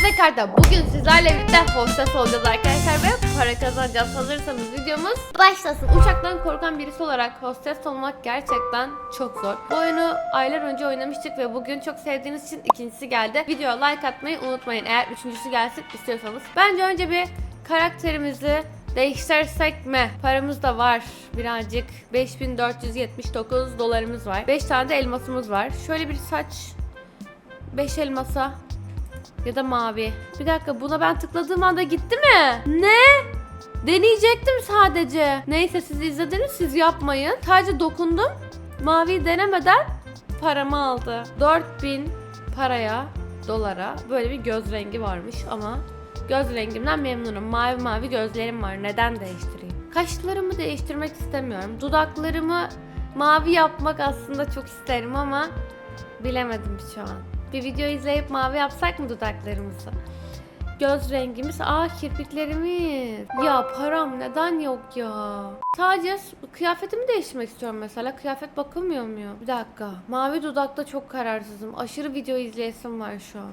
Hostes Kart'ta bugün sizlerle birlikte hostes olacağız arkadaşlar ve para kazanacağız. Hazırsanız videomuz başlasın. Uçaktan korkan birisi olarak hostes olmak gerçekten çok zor. Bu oyunu aylar önce oynamıştık ve bugün çok sevdiğiniz için ikincisi geldi. Videoya like atmayı unutmayın eğer üçüncüsü gelsin istiyorsanız. Bence önce bir karakterimizi Değiştirsek mi? Paramız da var birazcık. 5479 dolarımız var. 5 tane de elmasımız var. Şöyle bir saç 5 elmasa ya da mavi. Bir dakika buna ben tıkladığım anda gitti mi? Ne? Deneyecektim sadece. Neyse siz izlediniz siz yapmayın. Sadece dokundum. Mavi denemeden paramı aldı. 4000 paraya, dolara böyle bir göz rengi varmış ama göz rengimden memnunum. Mavi mavi gözlerim var. Neden değiştireyim? Kaşlarımı değiştirmek istemiyorum. Dudaklarımı mavi yapmak aslında çok isterim ama bilemedim şu an. Bir video izleyip mavi yapsak mı dudaklarımızı? Göz rengimiz, aa kirpiklerimiz. Ya param neden yok ya? Sadece kıyafetimi değiştirmek istiyorum mesela. Kıyafet bakılmıyor mu? Bir dakika. Mavi dudakta çok kararsızım. Aşırı video izleyesim var şu an.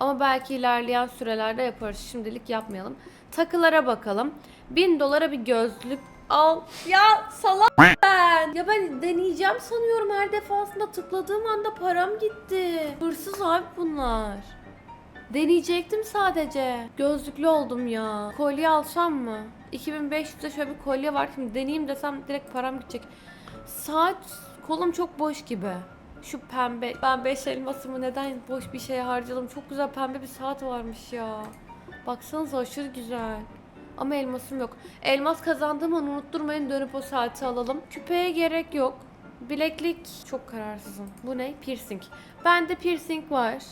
Ama belki ilerleyen sürelerde yaparız. Şimdilik yapmayalım. Takılara bakalım. 1000 dolara bir gözlük al. Ya salak ben. Ya ben deneyeceğim sanıyorum her defasında tıkladığım anda param gitti. Hırsız abi bunlar. Deneyecektim sadece. Gözlüklü oldum ya. Kolye alsam mı? 2500'de şöyle bir kolye var. Şimdi deneyeyim desem direkt param gidecek. Saat kolum çok boş gibi. Şu pembe. Ben 5 elmasımı neden boş bir şeye harcadım? Çok güzel pembe bir saat varmış ya. Baksanıza aşırı güzel. Ama elmasım yok. Elmas kazandığım an unutturmayın dönüp o saati alalım. Küpeye gerek yok. Bileklik çok kararsızım. Bu ne? Piercing. Bende piercing var.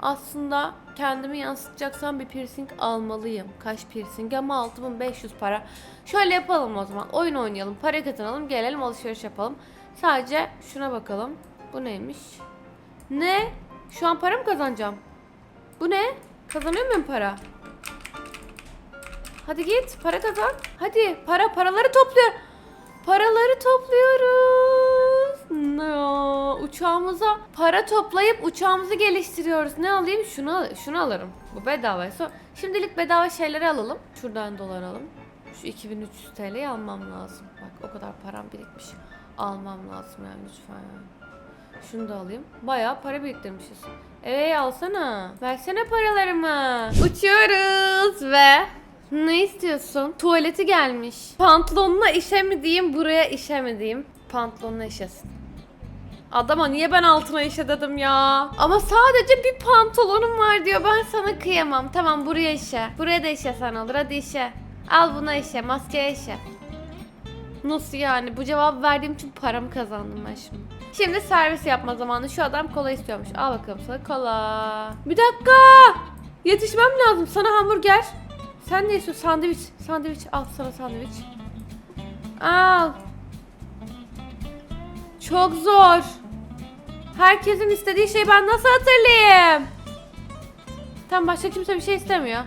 Aslında kendimi yansıtacaksam bir piercing almalıyım. Kaş piercing ama 6500 para. Şöyle yapalım o zaman. Oyun oynayalım, para kazanalım, gelelim alışveriş yapalım. Sadece şuna bakalım. Bu neymiş? Ne? Şu an para mı kazanacağım? Bu ne? Kazanıyor muyum para? Hadi git para kazan. Hadi para paraları topluyor. Paraları topluyoruz. No, uçağımıza para toplayıp uçağımızı geliştiriyoruz. Ne alayım? Şunu şunu alırım. Bu bedava. Şimdilik bedava şeyleri alalım. Şuradan dolar alalım. Şu 2300 TL'yi almam lazım. Bak o kadar param birikmiş. Almam lazım yani lütfen yani. Şunu da alayım. Bayağı para biriktirmişiz. Ee alsana. Versene paralarımı. Uçuyoruz ve ne istiyorsun? Tuvaleti gelmiş. Pantolonuna işe mi diyeyim, buraya işe mi diyeyim? Pantolonuna işesin. Adama niye ben altına işe dedim ya? Ama sadece bir pantolonum var diyor. Ben sana kıyamam. Tamam buraya işe. Buraya da işe sen olur. Hadi işe. Al buna işe. Maskeye işe. Nasıl yani? Bu cevabı verdiğim için paramı kazandım ben şimdi. Şimdi servis yapma zamanı. Şu adam kola istiyormuş. Al bakalım sana kola. Bir dakika. Yetişmem lazım. Sana hamburger. Sen ne istiyorsun? Sandviç. Sandviç. Al sana sandviç. Al. Çok zor. Herkesin istediği şeyi ben nasıl hatırlayayım? Tam başka kimse bir şey istemiyor.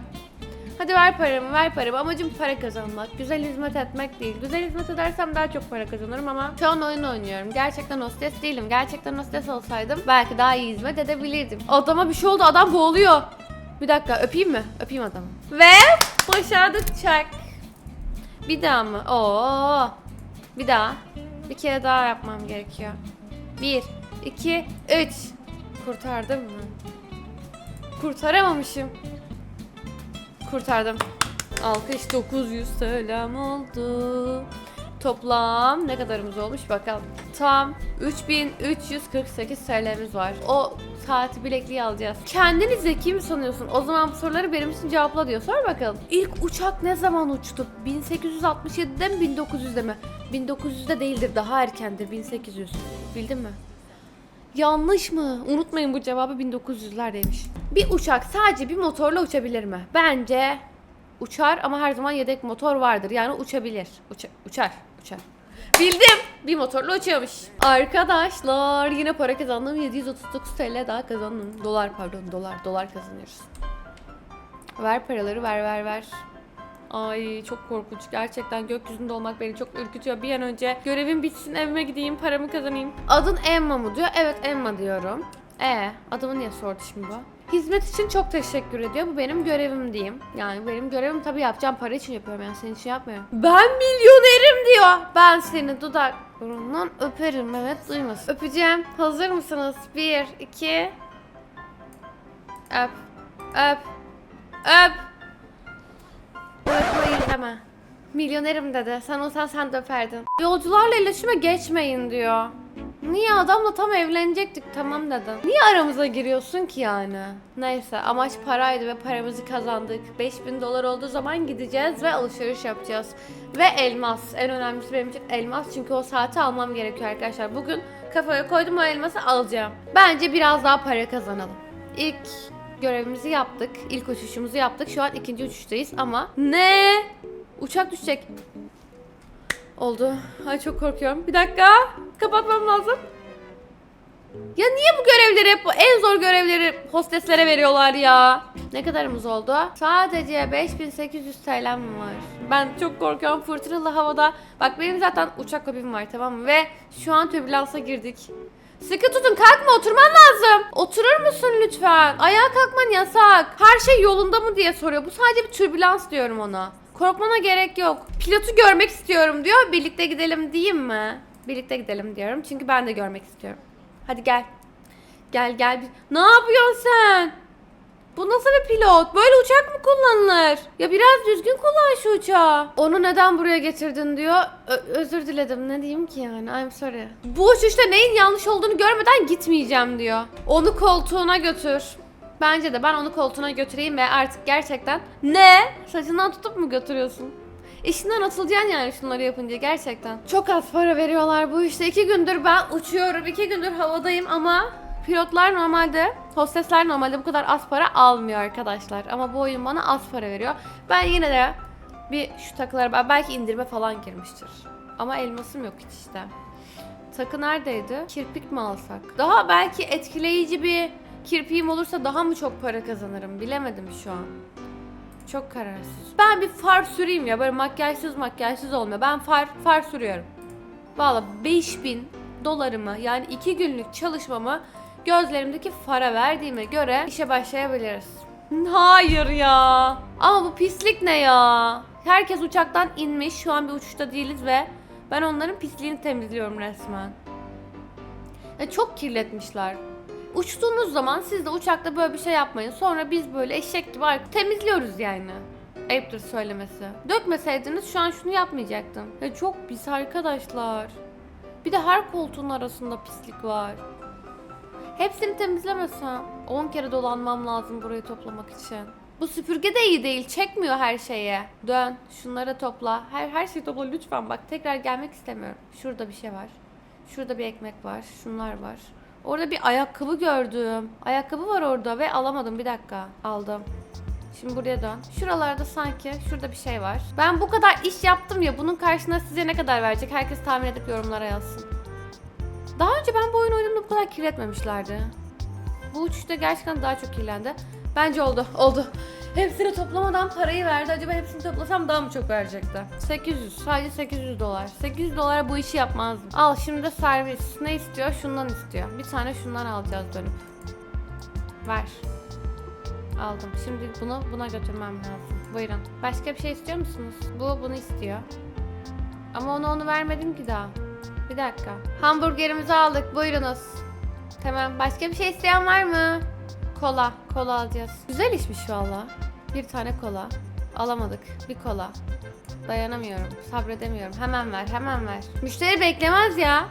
Hadi ver paramı, ver paramı. Amacım para kazanmak. Güzel hizmet etmek değil. Güzel hizmet edersem daha çok para kazanırım ama şu an oyun oynuyorum. Gerçekten hostes değilim. Gerçekten hostes olsaydım belki daha iyi hizmet edebilirdim. Adama bir şey oldu. Adam boğuluyor. Bir dakika öpeyim mi? Öpeyim adamı. Ve başardık çak. Bir daha mı? Oo. Bir daha. Bir kere daha yapmam gerekiyor. Bir, iki, üç. Kurtardım mı? Kurtaramamışım. Kurtardım. Alkış 900 TL'm oldu. Toplam ne kadarımız olmuş bakalım. Tam 3348 TL'miz var. O saati bilekliği alacağız. Kendini zeki mi sanıyorsun? O zaman bu soruları benim için cevapla diyor. Sor bakalım. İlk uçak ne zaman uçtu? 1867'de mi 1900'de mi? 1900'de değildir daha erkendir 1800. Bildin mi? Yanlış mı? Unutmayın bu cevabı 1900'lerdeymiş. Bir uçak sadece bir motorla uçabilir mi? Bence uçar ama her zaman yedek motor vardır. Yani uçabilir. Uça- uçar. Uçar. Bildim. Bir motorla uçuyormuş. Arkadaşlar yine para kazandım. 739 TL daha kazandım. Dolar pardon dolar. Dolar kazanıyoruz. Ver paraları ver ver ver. Ay çok korkunç. Gerçekten gökyüzünde olmak beni çok ürkütüyor. Bir an önce görevim bitsin evime gideyim paramı kazanayım. Adın Emma mı diyor? Evet Emma diyorum. E adımı niye sordu şimdi bu? Hizmet için çok teşekkür ediyor. Bu benim görevim diyeyim. Yani benim görevim tabii yapacağım para için yapıyorum yani senin için yapmıyorum. Ben milyonerim diyor. Ben seni dudak burundan öperim evet duymasın. Öpeceğim. Hazır mısınız? Bir, iki. Öp. Öp. Öp. Öpmeyi deme. Milyonerim dedi. Sen olsan sen de öperdin. Yolcularla iletişime geçmeyin diyor. Niye adamla tam evlenecektik tamam dedim. Niye aramıza giriyorsun ki yani? Neyse amaç paraydı ve paramızı kazandık. 5000 dolar olduğu zaman gideceğiz ve alışveriş yapacağız. Ve elmas. En önemlisi benim için elmas çünkü o saati almam gerekiyor arkadaşlar. Bugün kafaya koydum o elması alacağım. Bence biraz daha para kazanalım. İlk görevimizi yaptık. İlk uçuşumuzu yaptık. Şu an ikinci uçuştayız ama ne? Uçak düşecek. Oldu. Ay çok korkuyorum. Bir dakika. Kapatmam lazım. Ya niye bu görevleri hep bu en zor görevleri hosteslere veriyorlar ya? Ne kadarımız oldu? Sadece 5800 TL'm var. Ben çok korkuyorum fırtınalı havada. Bak benim zaten uçak hobim var tamam mı? Ve şu an türbülansa girdik. Sıkı tutun kalkma oturman lazım. Oturur musun lütfen? Ayağa kalkman yasak. Her şey yolunda mı diye soruyor. Bu sadece bir türbülans diyorum ona. Korkmana gerek yok. Pilotu görmek istiyorum diyor. Birlikte gidelim diyeyim mi? Birlikte gidelim diyorum. Çünkü ben de görmek istiyorum. Hadi gel. Gel gel. Ne yapıyorsun sen? Bu nasıl bir pilot? Böyle uçak mı kullanılır? Ya biraz düzgün kullan şu uçağı. Onu neden buraya getirdin diyor. Ö- özür diledim. Ne diyeyim ki yani? I'm sorry. Bu uçuşta neyin yanlış olduğunu görmeden gitmeyeceğim diyor. Onu koltuğuna götür. Bence de ben onu koltuğuna götüreyim ve artık gerçekten ne? Saçından tutup mu götürüyorsun? İşinden atılacaksın yani şunları yapınca gerçekten. Çok az para veriyorlar bu işte. iki gündür ben uçuyorum. iki gündür havadayım ama pilotlar normalde, hostesler normalde bu kadar az para almıyor arkadaşlar. Ama bu oyun bana az para veriyor. Ben yine de bir şu takılara belki indirme falan girmiştir. Ama elmasım yok hiç işte. Takı neredeydi? Kirpik mi alsak? Daha belki etkileyici bir kirpiğim olursa daha mı çok para kazanırım bilemedim şu an. Çok kararsız. Ben bir far süreyim ya böyle makyajsız makyajsız olmuyor. Ben far far sürüyorum. Valla 5000 dolarımı yani 2 günlük çalışmamı gözlerimdeki fara verdiğime göre işe başlayabiliriz. Hayır ya. Ama bu pislik ne ya? Herkes uçaktan inmiş. Şu an bir uçuşta değiliz ve ben onların pisliğini temizliyorum resmen. Ya çok kirletmişler. Uçtuğunuz zaman siz de uçakta böyle bir şey yapmayın. Sonra biz böyle eşek gibi temizliyoruz yani. Ayıptır söylemesi. Dökmeseydiniz şu an şunu yapmayacaktım. Ya çok pis arkadaşlar. Bir de her koltuğun arasında pislik var. Hepsini temizlemesem 10 kere dolanmam lazım burayı toplamak için. Bu süpürge de iyi değil. Çekmiyor her şeye. Dön. Şunları topla. Her her şeyi topla lütfen. Bak tekrar gelmek istemiyorum. Şurada bir şey var. Şurada bir ekmek var. Şunlar var. Orada bir ayakkabı gördüm. Ayakkabı var orada ve alamadım. Bir dakika. Aldım. Şimdi buraya dön. Şuralarda sanki şurada bir şey var. Ben bu kadar iş yaptım ya bunun karşına size ne kadar verecek? Herkes tahmin edip yorumlara yazsın. Daha önce ben bu oyun oynadığımda bu kadar kirletmemişlerdi. Bu uçuşta gerçekten daha çok kirlendi. Bence oldu. Oldu. Hepsini toplamadan parayı verdi. Acaba hepsini toplasam daha mı çok verecekti? 800. Sadece 800 dolar. 800 dolara bu işi yapmazdım. Al şimdi de servis. Ne istiyor? Şundan istiyor. Bir tane şundan alacağız dönüp. Ver. Aldım. Şimdi bunu buna götürmem lazım. Buyurun. Başka bir şey istiyor musunuz? Bu bunu istiyor. Ama ona onu vermedim ki daha. Bir dakika. Hamburgerimizi aldık. Buyurunuz. Tamam. Başka bir şey isteyen var mı? Kola. Kola alacağız. Güzel işmiş valla. Bir tane kola. Alamadık. Bir kola. Dayanamıyorum. Sabredemiyorum. Hemen ver. Hemen ver. Müşteri beklemez ya.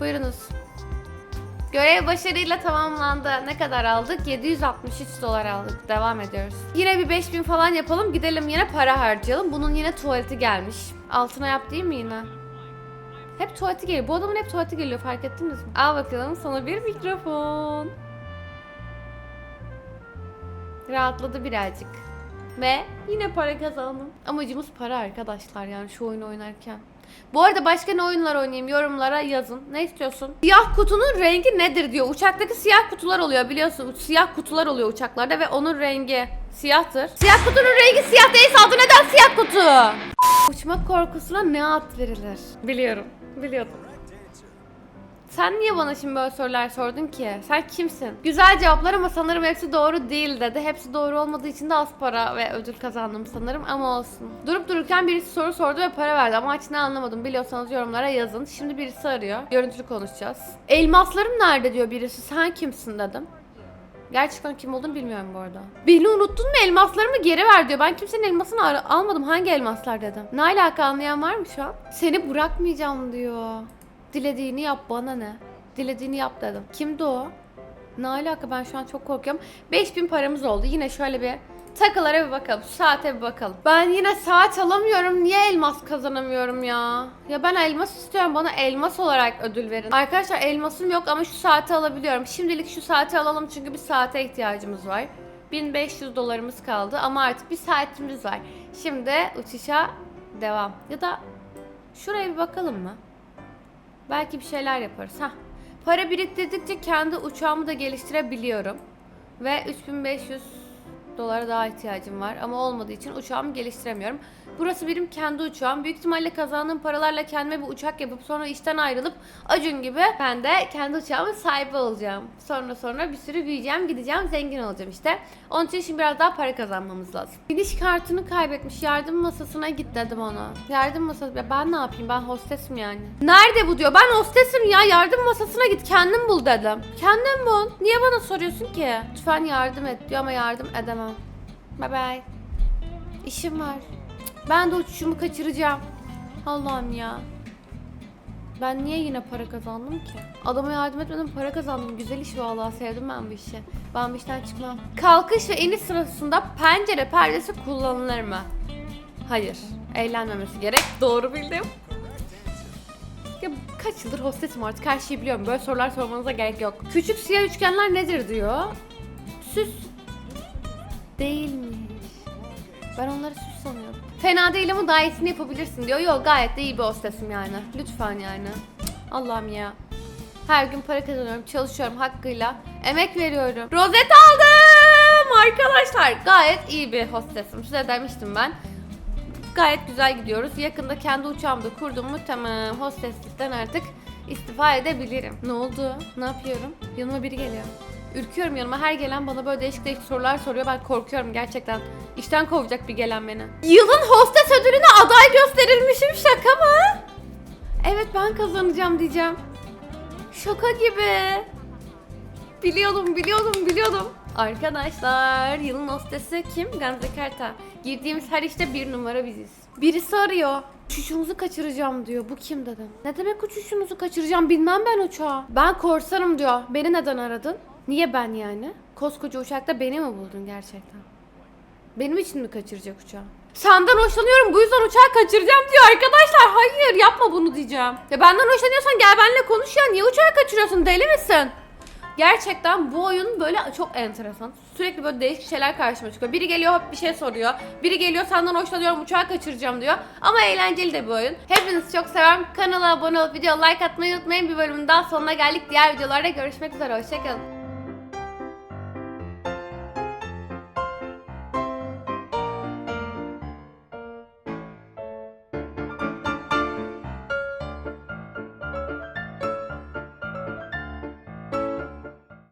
Buyurunuz. Görev başarıyla tamamlandı. Ne kadar aldık? 763 dolar aldık. Devam ediyoruz. Yine bir 5000 falan yapalım. Gidelim yine para harcayalım. Bunun yine tuvaleti gelmiş. Altına yap değil mi yine? Hep tuvaleti geliyor. Bu adamın hep tuvaleti geliyor fark ettiniz mi? Al bakalım sana bir mikrofon. Rahatladı birazcık. Ve yine para kazandım. Amacımız para arkadaşlar yani şu oyunu oynarken. Bu arada başka ne oyunlar oynayayım yorumlara yazın. Ne istiyorsun? Siyah kutunun rengi nedir diyor. Uçaktaki siyah kutular oluyor biliyorsun. Siyah kutular oluyor uçaklarda ve onun rengi siyahtır. Siyah kutunun rengi siyah değil adı neden siyah kutu? Uçma korkusuna ne ad verilir? Biliyorum. Biliyordum. Sen niye bana şimdi böyle sorular sordun ki? Sen kimsin? Güzel cevaplar ama sanırım hepsi doğru değil dedi. Hepsi doğru olmadığı için de az para ve ödül kazandım sanırım ama olsun. Durup dururken birisi soru sordu ve para verdi ama aç ne anlamadım. Biliyorsanız yorumlara yazın. Şimdi birisi arıyor. Görüntülü konuşacağız. Elmaslarım nerede diyor birisi. Sen kimsin dedim. Gerçekten kim olduğunu bilmiyorum bu arada. Beni unuttun mu elmaslarımı geri ver diyor. Ben kimsenin elmasını almadım. Hangi elmaslar dedim. Ne alaka anlayan var mı şu an? Seni bırakmayacağım diyor. Dilediğini yap bana ne? Dilediğini yap dedim. Kimdi o? Ne alaka ben şu an çok korkuyorum. 5000 paramız oldu. Yine şöyle bir takılara bir bakalım. Şu saate bir bakalım. Ben yine saat alamıyorum. Niye elmas kazanamıyorum ya? Ya ben elmas istiyorum. Bana elmas olarak ödül verin. Arkadaşlar elmasım yok ama şu saati alabiliyorum. Şimdilik şu saati alalım çünkü bir saate ihtiyacımız var. 1500 dolarımız kaldı ama artık bir saatimiz var. Şimdi uçuşa devam. Ya da şuraya bir bakalım mı? Belki bir şeyler yaparız. Hah. Para biriktirdikçe kendi uçağımı da geliştirebiliyorum. Ve 3500 dolara daha ihtiyacım var ama olmadığı için uçağımı geliştiremiyorum. Burası benim kendi uçağım. Büyük ihtimalle kazandığım paralarla kendime bir uçak yapıp sonra işten ayrılıp Acun gibi ben de kendi uçağımın sahibi olacağım. Sonra sonra bir sürü büyüyeceğim, gideceğim, zengin olacağım işte. Onun için şimdi biraz daha para kazanmamız lazım. Biniş kartını kaybetmiş. Yardım masasına git dedim ona. Yardım masası. Ya ben ne yapayım? Ben hostesim yani. Nerede bu diyor. Ben hostesim ya. Yardım masasına git. Kendin bul dedim. Kendin bul. Niye bana soruyorsun ki? Lütfen yardım et diyor ama yardım edemem. Bye bye. İşim var. Ben de uçuşumu kaçıracağım. Allah'ım ya. Ben niye yine para kazandım ki? Adama yardım etmedim para kazandım. Güzel iş vallahi sevdim ben bu işi. Ben bu işten çıkmam. Kalkış ve iniş sırasında pencere perdesi kullanılır mı? Hayır. Eğlenmemesi gerek. Doğru bildim. Ya kaç yıldır hostesim artık her şeyi biliyorum. Böyle sorular sormanıza gerek yok. Küçük siyah üçgenler nedir diyor. Süs. Değilmiş. Ben onları süs sanıyorum. Fena değil ama daha yapabilirsin diyor. Yok gayet de iyi bir hostesim yani. Lütfen yani. Allah'ım ya. Her gün para kazanıyorum, çalışıyorum hakkıyla. Emek veriyorum. Rozet aldım arkadaşlar. Gayet iyi bir hostesim. Size demiştim ben. Gayet güzel gidiyoruz. Yakında kendi uçağımı da kurdum mu tamam. Hosteslikten artık istifa edebilirim. Ne oldu? Ne yapıyorum? Yanıma biri geliyor. Ürküyorum yanıma. Her gelen bana böyle değişik değişik sorular soruyor. Ben korkuyorum gerçekten. İşten kovacak bir gelen beni. Yılın hostes ödülüne aday gösterilmişim. Şaka mı? Evet ben kazanacağım diyeceğim. Şaka gibi. Biliyordum, biliyordum, biliyordum. Arkadaşlar, yılın hostesi kim? Gamze Karta. Girdiğimiz her işte bir numara biziz. Birisi arıyor. Uçuşunuzu kaçıracağım diyor. Bu kim dedim. Ne demek uçuşunuzu kaçıracağım? Bilmem ben uçağı. Ben korsanım diyor. Beni neden aradın? Niye ben yani? Koskoca uçakta beni mi buldun gerçekten? Benim için mi kaçıracak uçağı? Senden hoşlanıyorum bu yüzden uçağı kaçıracağım diyor arkadaşlar. Hayır yapma bunu diyeceğim. Ya benden hoşlanıyorsan gel benimle konuş ya. Niye uçağı kaçırıyorsun deli misin? Gerçekten bu oyun böyle çok enteresan. Sürekli böyle değişik şeyler karşıma çıkıyor. Biri geliyor bir şey soruyor. Biri geliyor senden hoşlanıyorum uçağı kaçıracağım diyor. Ama eğlenceli de bir oyun. Hepinizi çok seviyorum. Kanala abone olup video like atmayı unutmayın. Bir bölümün daha sonuna geldik. Diğer videolarda görüşmek üzere. Hoşçakalın.